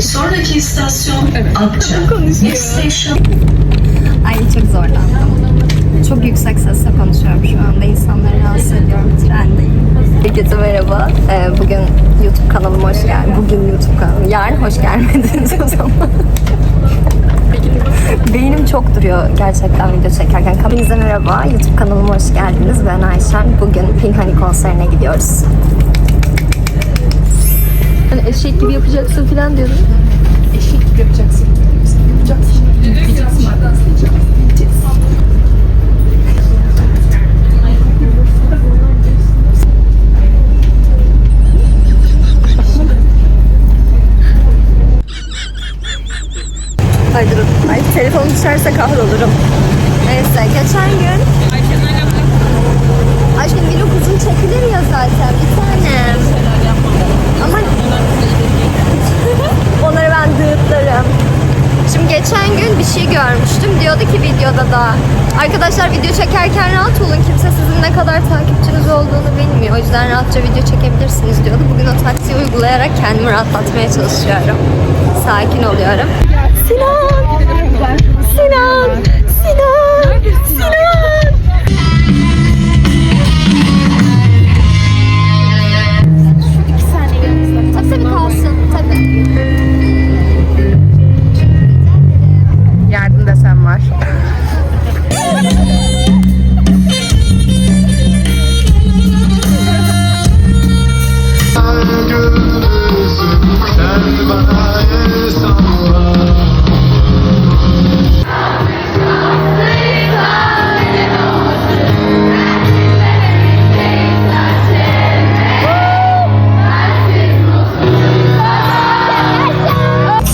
Sonraki istasyon Akça. Next station Ay çok zorlandım. Çok yüksek sesle konuşuyorum şu anda. İnsanları rahatsız ediyorum trendeyim. Herkese merhaba. Ee, bugün YouTube kanalıma hoş geldin. Bugün YouTube kanalıma. Yarın hoş gelmediniz o zaman. Beynim çok duruyor gerçekten video çekerken. Hepinize merhaba. YouTube kanalıma hoş geldiniz. Ben Ayşen. Bugün Pinhani konserine gidiyoruz. Hani eşek gibi yapacaksın falan diyordun. Eşek gibi yapacaksın. Yapacaksın. Yapacaksın. Ay durun. Ay telefon düşerse kahrolurum. Neyse geçen gün Şimdi geçen gün bir şey görmüştüm. Diyordu ki videoda da arkadaşlar video çekerken rahat olun. Kimse sizin ne kadar takipçiniz olduğunu bilmiyor. O yüzden rahatça video çekebilirsiniz diyordu. Bugün o taktiği uygulayarak kendimi rahatlatmaya çalışıyorum. Sakin oluyorum. Sinan! Sinan! Var.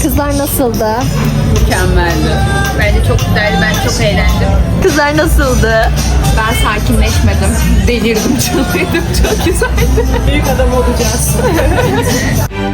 Kızlar nasıldı? Mükemmeldi. Bence çok güzeldi. Ben çok eğlendim. Kızlar nasıldı? Ben sakinleşmedim. Delirdim, çıldırdım. Çok güzeldi. Büyük adam olacağız.